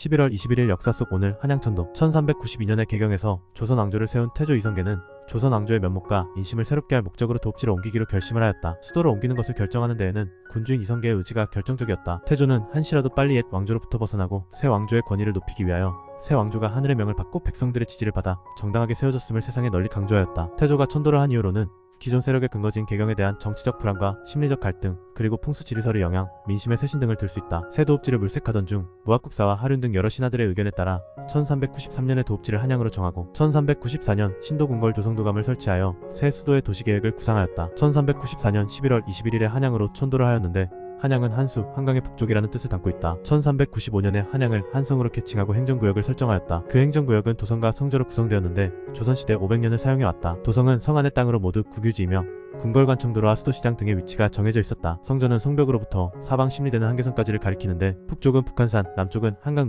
11월 21일 역사 속 오늘 한양천도 1392년에 개경해서 조선 왕조를 세운 태조 이성계는 조선 왕조의 면목과 인심을 새롭게 할 목적으로 도읍지를 옮기기로 결심을 하였다. 수도를 옮기는 것을 결정하는 데에는 군주인 이성계의 의지가 결정적이었다. 태조는 한시라도 빨리 옛 왕조로부터 벗어나고 새 왕조의 권위를 높이기 위하여 새 왕조가 하늘의 명을 받고 백성들의 지지를 받아 정당하게 세워졌음을 세상에 널리 강조하였다. 태조가 천도를 한 이후로는 기존 세력의 근거지인 개경에 대한 정치적 불안과 심리적 갈등, 그리고 풍수 지리설의 영향, 민심의 쇄신 등을 들 수 있다. 새 도읍지를 물색하던 중 무학국사와 하륜 등 여러 신하들의 의견에 따라 1393년에 도읍지를 한양으로 정하고 1394년 신도궁궐 조성도감을 설치하여 새 수도의 도시계획을 구상하였다. 1394년 11월 21일에 한양으로 천도를 하였는데 한양은 한수, 한강의 북쪽이라는 뜻을 담고 있다. 1395년에 한양을 한성으로 캐칭하고 행정구역을 설정하였다. 그 행정구역은 도성과 성저로 구성되었는데 조선시대 500년을 사용해왔다. 도성은 성 안의 땅으로 모두 국유지이며 궁궐관청도로와 수도시장 등의 위치가 정해져 있었다. 성전은 성벽으로부터 사방 심리되는 한계선까지를 가리키는데 북쪽은 북한산, 남쪽은 한강